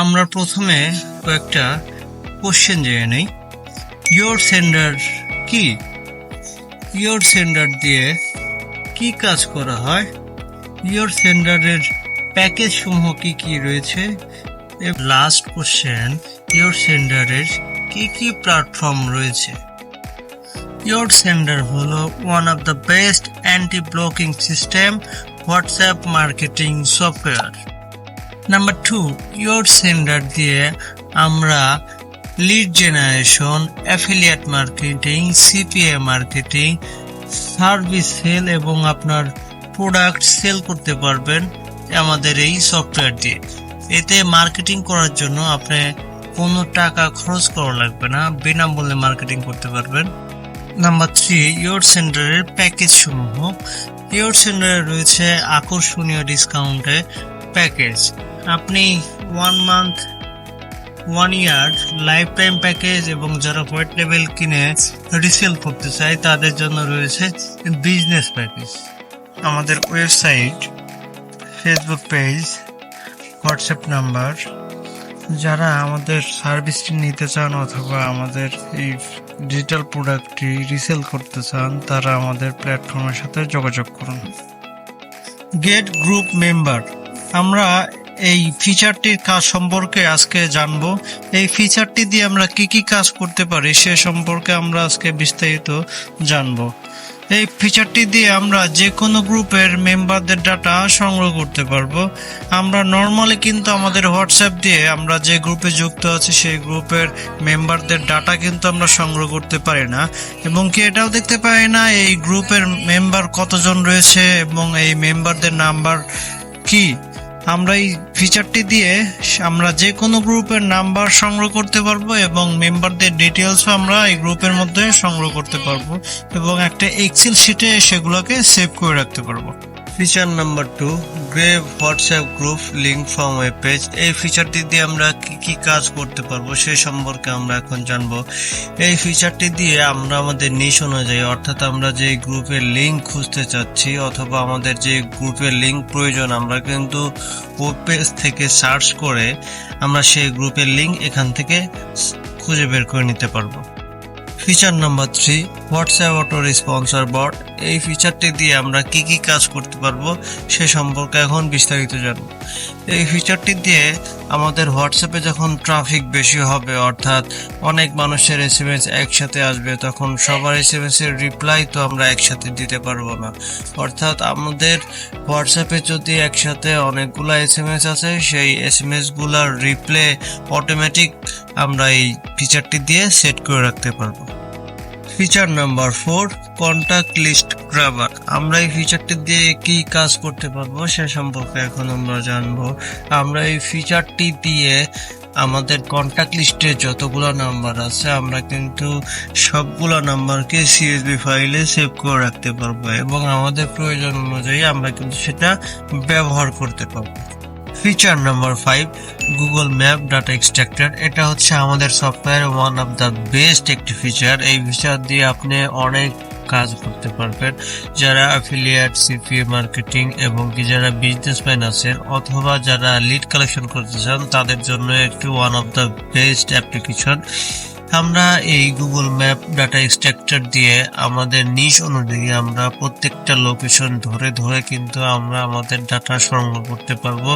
আমরা প্রথমে কয়েকটা কোশ্চেন জেনে নেই। ইয়োর সেন্ডার কি? ইয়োর সেন্ডার দিয়ে কি কাজ করা হয়? ইয়োর সেন্ডারের প্যাকেজ সমূহ কি কি রয়েছে? লাস্ট কোশ্চেন ইয়োর সেন্ডারের কি কি প্ল্যাটফর্ম রয়েছে? ইয়োর সেন্ডার হলো one of the best anti blocking system WhatsApp marketing software number two your sender দিয়ে আমরা lead generation affiliate marketing CPA marketing service sale এবং আপনার প্রোডাক্ট সেল করতে পারবেন আমাদের এই সফটওয়্যার দিয়ে। এতে মার্কেটিং করার জন্য আপনি কোনো টাকা খরচ করা লাগবে না, বিনামূল্যে মার্কেটিং করতে পারবেন। নাম্বার থ্রি ইয়োর সেন্টারের প্যাকেজ সমূহ। ইয়োর সেন্টারে রয়েছে আকর্ষণীয় ডিসকাউন্টে প্যাকেজ আপনি one month one year life time package এবং যারা হোয়াইট লেভেল কিনে রিসেল করতে চায়, তাদের জন্য রয়েছে বিজনেস প্যাকেজ আমাদের website Facebook page WhatsApp number যারা আমাদের সার্ভিসটি নিতে চান অথবা আমাদের এই ডিজিটাল প্রোডাক্টটি রিসেল করতে চান, তারা আমাদের প্ল্যাটফর্মের সাথে যোগাযোগ করুন। গেট গ্রুপ মেম্বার আমরা এই ফিচারটির কাজ সম্পর্কে আজকে জানব। এই ফিচারটি দিয়ে আমরা কি কি কাজ করতে পারি সে সম্পর্কে আমরা আজকে বিস্তারিত জানব। এই ফিচারটি দিয়ে আমরা যে কোনো গ্রুপের মেম্বারদের ডাটা সংগ্রহ করতে পারব। আমরা নর্মালি কিন্তু আমাদের হোয়াটসঅ্যাপ দিয়ে আমরা যে গ্রুপে যুক্ত আছি সেই গ্রুপের মেম্বারদের ডাটা কিন্তু আমরা সংগ্রহ করতে পারি না। এবং কি এটাও দেখতে পাই না, এই গ্রুপের মেম্বার কতজন রয়েছে এবং এই মেম্বারদের নাম্বার কি? আমরা এই ফিচারটি দিয়ে আমরা যে কোনো গ্রুপের নাম্বার সংগ্রহ করতে পারব এবং মেম্বারদের ডিটেলসও আমরা এই গ্রুপের মধ্যে সংগ্রহ করতে পারব এবং একটা এক্সেল শিটে সেগুলোকে সেভ করে রাখতে পারব। Feature number two grab WhatsApp group link from web page এই ফিচারটি দিয়ে আমরা কি কি কাজ করতে পারব সে সম্পর্কে আমরা এখন জানব। এই ফিচারটি দিয়ে আমরা আমাদের নিশ অনুযায়ী, অর্থাৎ আমরা যে গ্রুপের লিঙ্ক খুঁজতে চাচ্ছি অথবা আমাদের যে গ্রুপের লিঙ্ক প্রয়োজন, আমরা কিন্তু ওয়েব পেজ থেকে সার্চ করে আমরা সেই গ্রুপের লিঙ্ক এখান থেকে খুঁজে বের করে নিতে পারব। Feature number three WhatsApp auto responder bot এই ফিচারটি দিয়ে আমরা কি কি কাজ করতে পারব সে সম্পর্কে এখন বিস্তারিত জানব। এই ফিচারটি দিয়ে আমাদের হোয়াটসঅ্যাপে যখন ট্রাফিক বেশি হবে, অর্থাৎ অনেক মানুষের এস একসাথে আসবে, তখন সবার এস এর রিপ্লাই তো আমরা একসাথে দিতে পারব না। অর্থাৎ আমাদের হোয়াটসঅ্যাপে যদি একসাথে অনেকগুলো এস এম এস আছে সেই এস এম এসগুলার রিপ্লে অটোমেটিক আমরা এই ফিচারটি দিয়ে সেট করে রাখতে পারব। Feature number four contact list grabber আমরা এই ফিচারটি দিয়ে কি কাজ করতে পারব সে সম্পর্কে এখন আমরা জানব। আমরা এই ফিচারটি দিয়ে আমাদের কন্ট্যাক্ট লিস্টে যতগুলো নাম্বার আছে, আমরা কিন্তু সবগুলো নাম্বারকে সিএসবি ফাইলে সেভ করে রাখতে পারব এবং আমাদের প্রয়োজন অনুযায়ী আমরা কিন্তু সেটা ব্যবহার করতে পারব। Feature number five Google map data extractor এটা হচ্ছে আমাদের software one of the best একটি ফিচার এই ফিচার দিয়ে আপনি অনেক কাজ করতে পারবেন। যারা অ্যাফিলিয়েট সিপিএ মার্কেটিং এবং কি যারা বিজনেসম্যান আছেন অথবা যারা লিড কালেকশন করতে চান, তাদের জন্য একটি one of the best application আমরা এই গুগল ম্যাপ ডাটা স্ট্রাকচার দিয়ে আমাদের নিজ অনুযায়ী আমরা প্রত্যেকটা লোকেশন ধরে ধরে কিন্তু আমরা আমাদের ডাটা সংগ্রহ করতে পারব।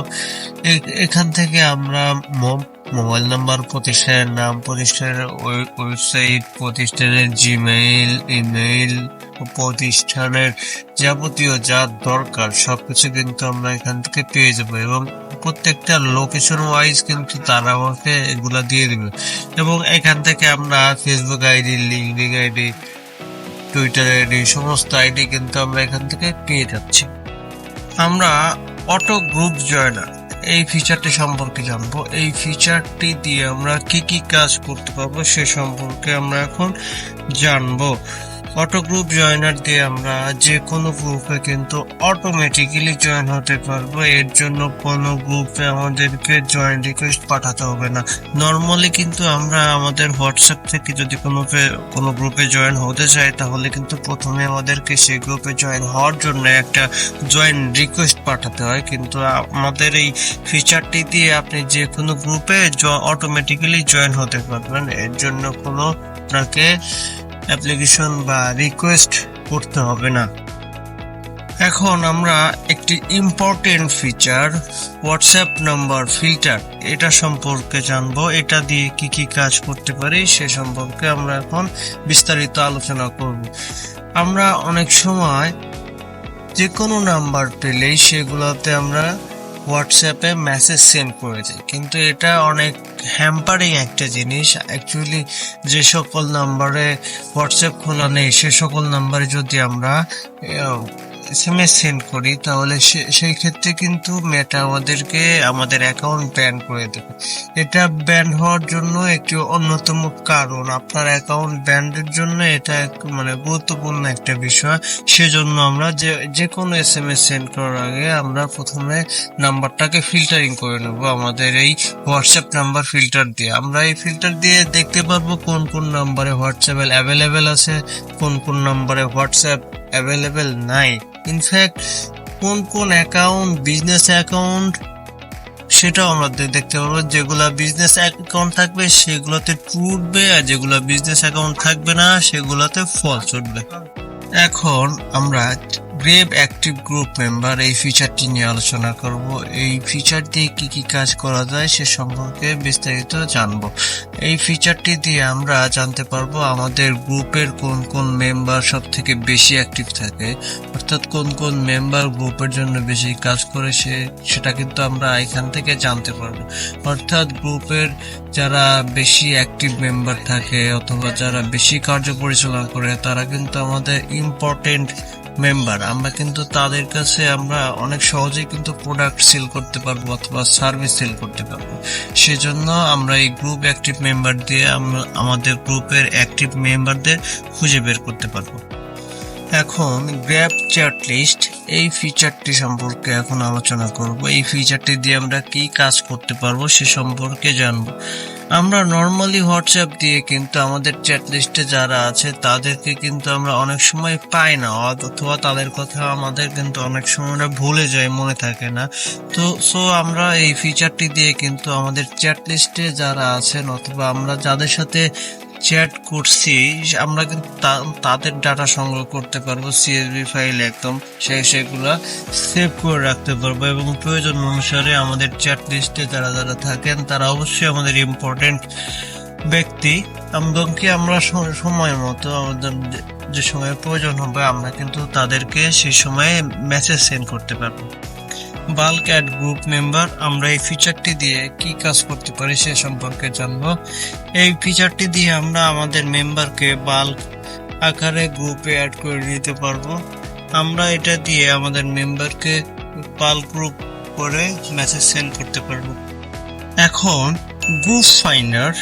এখান থেকে আমরা মোবাইল নাম্বার প্রতিষ্ঠানের নাম, প্রতিষ্ঠানের ওয়ে- ওয়েবসাইট, প্রতিষ্ঠানের জিমেইল, ইমেইল, প্রতিষ্ঠানের যাবতীয় যা দরকার, সবকিছু কিন্তু আমরা এখান থেকে পেয়ে যাব এবং প্রত্যেকটা লোকেশন ওয়াইজ কিন্তু তারা আমাকে এগুলা দিয়ে দিবে। এবং এখান থেকে আমরা Facebook ID LinkedIn ID Twitter ID সমস্ত আইডি কিন্তু আমরা এখান থেকে পেয়ে যাচ্ছি। আমরা অটো গ্রুপ জয়নার এই ফিচারটি সম্পর্কে জানব। এই ফিচারটি দিয়ে আমরা কি কি কাজ করতে পারব সে সম্পর্কে আমরা এখন জানব। অটো গ্রুপ জয়েনার দিয়ে আমরা যে কোনো গ্রুপে কিন্তু অটোমেটিক্যালি জয়েন হতে পারব। এর জন্য কোনো গ্রুপে আমাদেরকে জয়েন রিকোয়েস্ট পাঠাতে হবে না। নর্মালি কিন্তু আমরা আমাদের হোয়াটসঅ্যাপ থেকে যদি কোনো কোনো গ্রুপে জয়েন হতে চাই, তাহলে কিন্তু প্রথমে আমাদেরকে সেই গ্রুপে জয়েন হওয়ার জন্য একটা জয়েন রিকোয়েস্ট পাঠাতে হয়। কিন্তু আমাদের এই ফিচারটি দিয়ে আপনি যে কোনো গ্রুপে অটোমেটিক্যালি জয়েন হতে পারবেন। এর জন্য কোনো আপনাকে অ্যাপ্লিকেশন বা রিকোয়েস্ট করতে হবে না। এখন আমরা একটি important feature, WhatsApp number filter, এটা সম্পর্কে জানব। এটা দিয়ে কি কি কাজ করতে পারি সে সম্পর্কে আমরা এখন বিস্তারিত আলোচনা করব। আমরা অনেক সময় যে কোনো নাম্বার পেলেই সেগুলোতে আমরা হোয়াটসঅ্যাপে মেসেজ সেন্ড করে যাই, কিন্তু এটা অনেক হ্যাম্পারিং একটা জিনিস। অ্যাকচুয়ালি যে সকল নাম্বারে হোয়াটসঅ্যাপ খোলা নেই, সে সকল নাম্বারে যদি আমরা এস এম এস সেন্ড করি, তাহলে সেই ক্ষেত্রে কিন্তু মেটা আমাদেরকে, আমাদের অ্যাকাউন্ট ব্যান করে দেবে। এটা ব্যান হওয়ার জন্য একটি অন্যতম কারণ। আপনার অ্যাকাউন্ট ব্যান্ডের জন্য এটা মানে গুরুত্বপূর্ণ একটা বিষয়। সেজন্য আমরা যে যে কোনো এস এম এস সেন্ড করার আগে আমরা প্রথমে নাম্বারটাকে ফিল্টারিং করে নেব আমাদের এই হোয়াটসঅ্যাপ নাম্বার ফিল্টার দিয়ে। আমরা এই ফিল্টার দিয়ে দেখতে পারব কোন কোন নাম্বারে হোয়াটসঅ্যাপ অ্যাভেলেবেল আছে, কোন কোন নাম্বারে হোয়াটসঅ্যাপ অ্যাভেলেবেল নাই। ইনফ্যাক্ট কোন কোন অ্যাকাউন্ট বিজনেস অ্যাকাউন্ট সেটাও আমরা দেখতে পাবো। যেগুলো বিজনেস অ্যাকাউন্ট থাকবে, সেগুলোতে ট্রু উঠবে আর যেগুলো বিজনেস অ্যাকাউন্ট থাকবে না, সেগুলোতে ফলস উঠবে। এখন আমরা গ্রেভ অ্যাক্টিভ গ্রুপ মেম্বার এই ফিচারটি নিয়ে আলোচনা করব। এই ফিচার দিয়ে কি কি কাজ করা যায় সে সম্পর্কে বিস্তারিত জানব। এই ফিচারটি দিয়ে আমরা জানতে পারব আমাদের গ্রুপের কোন কোন মেম্বার সব থেকে বেশি অ্যাক্টিভ থাকে। অর্থাৎ কোন কোন মেম্বার গ্রুপের জন্য বেশি কাজ করে সে, সেটা কিন্তু আমরা এখান থেকে জানতে পারব। অর্থাৎ গ্রুপের যারা বেশি অ্যাক্টিভ মেম্বার থাকে অথবা যারা বেশি কার্য পরিচালনা করে, তারা কিন্তু আমাদের ইম্পর্টেন্ট মেম্বার আমরা কিন্তু তাদের কাছে আমরা অনেক সহজেই কিন্তু প্রোডাক্ট সেল করতে পারব অথবা সার্ভিস সেল করতে পারব। সেজন্য আমরা এই গ্রুপ অ্যাক্টিভ মেম্বার দিয়ে আমরা আমাদের গ্রুপের অ্যাক্টিভ মেম্বারদের খুঁজে বের করতে পারব। এখন গ্র্যাব চ্যাট লিস্ট এই ফিচারটি সম্পর্কে এখন আলোচনা করব। এই ফিচারটি দিয়ে আমরা কি কাজ করতে পারব সে সম্পর্কে জানব। আমরা নর্মালি হোয়াটসঅ্যাপ দিয়ে কিন্তু আমাদের চ্যাট লিস্টে যারা আছে, তাদেরকে কিন্তু আমরা অনেক সময় পাই না। অথবা তাদের কথা আমাদের কিন্তু অনেক সময় আমরা ভুলে যাই, মনে থাকে না। তো সো আমরা এই ফিচারটি দিয়ে কিন্তু আমাদের চ্যাট লিস্টে যারা আছেন, অথবা আমরা যাদের সাথে চ্যাট করছি, আমরা কিন্তু তাদের ডাটা সংগ্রহ করতে পারব সিএসবি ফাইল একদম সেই সেগুলা সেভ করে রাখতে পারব এবং প্রয়োজন অনুসারে আমাদের চ্যাট লিস্টে যারা যারা থাকেন, তারা অবশ্যই আমাদের ইম্পর্টেন্ট ব্যক্তি এমনকি আমরা সময় মতো আমাদের যে সময় প্রয়োজন হবে, আমরা কিন্তু তাদেরকে সেই সময়ে মেসেজ সেন্ড করতে পারব। বাল্ক অ্যাড গ্রুপ মেম্বার আমরা এই ফিচারটি দিয়ে কি কাজ করতে পারি সে সম্পর্কে জানব। এই ফিচারটি দিয়ে আমরা আমাদের মেম্বারকে বাল্ক আকারে গ্রুপে অ্যাড করে নিতে পারব। আমরা এটা দিয়ে আমাদের মেম্বারকে বাল্ক গ্রুপ করে মেসেজ সেন্ড করতে পারব। এখন গ্রুপ ফাইন্ডার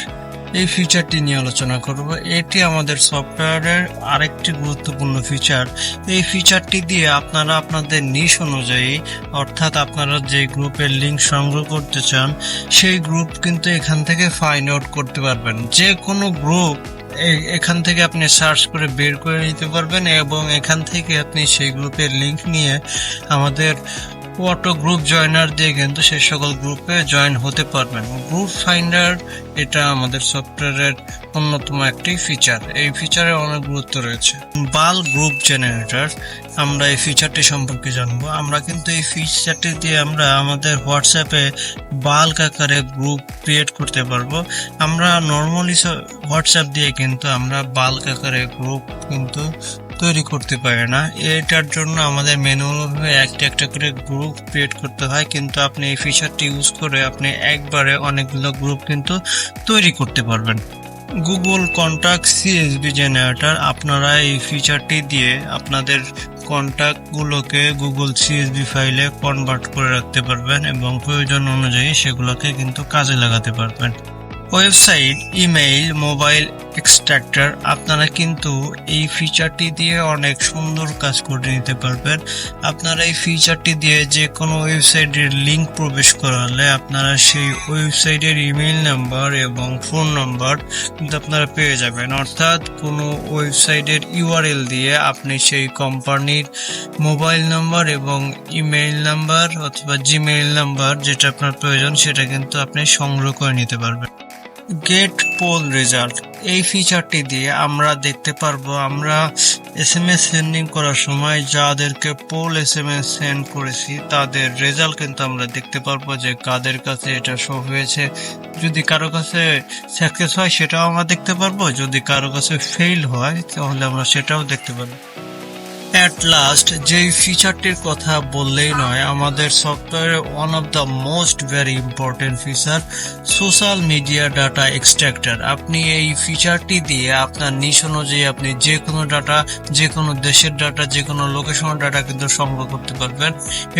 এই ফিচারটি নিয়ে আলোচনা করব। এটি আমাদের সফটওয়্যারের আরেকটি গুরুত্বপূর্ণ ফিচার এই ফিচারটি দিয়ে আপনারা আপনাদের নিশ অনুযায়ী, অর্থাৎ আপনারা যে গ্রুপের লিঙ্ক সংগ্রহ করতে চান, সেই গ্রুপ কিন্তু এখান থেকে ফাইন্ড আউট করতে পারবেন। যে কোনো গ্রুপ এখান থেকে আপনি সার্চ করে বের করে নিতে পারবেন এবং এখান থেকে আপনি সেই গ্রুপের লিঙ্ক নিয়ে আমাদের অটো গ্রুপ জয়েনার দিয়ে কিন্তু সেই সকল গ্রুপে জয়েন হতে পারবেন। গ্রুপ ফাইন্ডার এটা আমাদের সফটওয়্যারের অন্যতম একটি ফিচার এই ফিচারে অনেক গুরুত্ব রয়েছে। বাল গ্রুপ জেনারেটর আমরা এই ফিচারটি সম্পর্কে জানব। আমরা কিন্তু এই ফিচারটি দিয়ে আমরা আমাদের হোয়াটসঅ্যাপে বাল্ক আকারে গ্রুপ ক্রিয়েট করতে পারব। আমরা নর্মালি হোয়াটসঅ্যাপ দিয়ে কিন্তু আমরা বাল্ক আকারে গ্রুপ কিন্তু তৈরি করতে পারে না। এটার জন্য আমাদের ম্যানুয়ালভাবে একটা একটা করে গ্রুপ ক্রিয়েট করতে হয়। কিন্তু আপনি এই ফিচারটি ইউজ করে আপনি একবারে অনেকগুলো গ্রুপ কিন্তু তৈরি করতে পারবেন। গুগল কন্ট্যাক্ট সিএসবি জেনারেটর আপনারা এই ফিচারটি দিয়ে আপনাদের কন্ট্যাক্টগুলোকে গুগল সিএসবি ফাইলে কনভার্ট করে রাখতে পারবেন এবং প্রয়োজন অনুযায়ী সেগুলোকে কিন্তু কাজে লাগাতে পারবেন। ওয়েবসাইট, ইমেইল, মোবাইল এক্সট্রাক্টর, আপনারা কিন্তু এই ফিচারটি দিয়ে অনেক সুন্দর কাজ করে নিতে পারবেন। আপনারা এই ফিচারটি দিয়ে যে কোনো ওয়েবসাইটের লিংক প্রবেশ করালে আপনারা সেই ওয়েবসাইটের ইমেইল নাম্বার এবং ফোন নাম্বার কিন্তু আপনারা পেয়ে যাবেন। অর্থাৎ কোনো ওয়েবসাইটের ইউআরএল দিয়ে আপনি সেই কোম্পানির মোবাইল নাম্বার এবং ইমেইল নাম্বার অথবা জিমেইল নাম্বার যেটা আপনার প্রয়োজন সেটা কিন্তু আপনি সংগ্রহ করে নিতে পারবেন। গেট পোল রেজাল্ট এই ফিচারটি দিয়ে আমরা দেখতে পারব, আমরা এস এম এস সেন্ডিং করার সময় যাদেরকে pole S M S send করেছি, তাদের রেজাল্ট কিন্তু আমরা দেখতে পারব যে কাদের কাছে এটা শো হয়েছে। যদি কারও কাছে সাকসেস হয়, সেটাও আমরা দেখতে পারব, যদি কারও কাছে ফেল হয়, তাহলে আমরা সেটাও দেখতে পারব। অ্যাট লাস্ট যেই ফিচারটির কথা বললেই নয়, আমাদের সফটওয়্যারে one of the most very important feature social media data extractor আপনি এই ফিচারটি দিয়ে আপনার নিশ অনুযায়ী আপনি যে কোনো ডাটা যে কোনো দেশের ডাটা যে কোনো লোকেশনের ডাটা কিন্তু সংগ্রহ করতে পারবেন।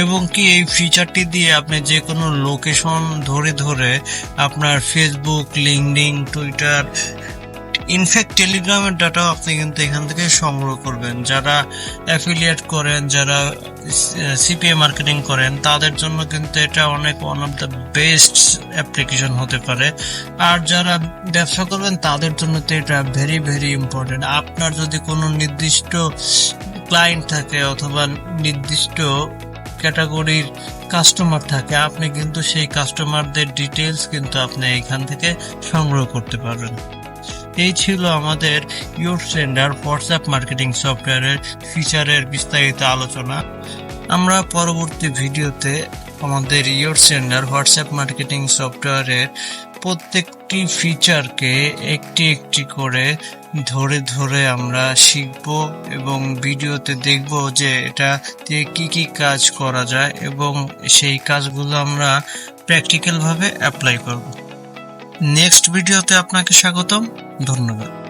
এবং কি এই ফিচারটি দিয়ে আপনি যে কোনো লোকেশন ধরে ধরে আপনার ফেসবুক লিঙ্কডিন টুইটার ইনফ্যাক্ট টেলিগ্রামের ডাটাও আপনি কিন্তু এখান থেকে সংগ্রহ করবেন। যারা অ্যাফিলিয়েট করেন, যারা সিপিএ মার্কেটিং করেন, তাদের জন্য কিন্তু এটা অনেক one of the best application হতে পারে। আর যারা ব্যবসা করবেন, তাদের জন্য তো এটা ভেরি ভেরি ইম্পর্টেন্ট আপনার যদি কোনো নির্দিষ্ট ক্লায়েন্ট থাকে অথবা নির্দিষ্ট ক্যাটাগরির কাস্টমার থাকে, আপনি কিন্তু সেই কাস্টমারদের ডিটেলস কিন্তু আপনি এখান থেকে সংগ্রহ করতে পারবেন। এই ছিল আমাদের ইউর সেন্ডার হোয়াটসঅ্যাপ মার্কেটিং সফটওয়্যারের ফিচারের বিস্তারিত আলোচনা। আমরা পরবর্তী ভিডিওতে আমাদের ইয়োর সেন্ডার হোয়াটসঅ্যাপ মার্কেটিং সফটওয়্যারের প্রত্যেকটি ফিচারকে একটি একটি করে ধরে ধরে আমরা শিখব এবং ভিডিওতে দেখব যে এটা দিয়ে কী কী কাজ করা যায় এবং সেই কাজগুলো আমরা প্র্যাকটিক্যালভাবে অ্যাপ্লাই করব। নেক্সট ভিডিওতে আপনাকে স্বাগতম। ধন্যবাদ।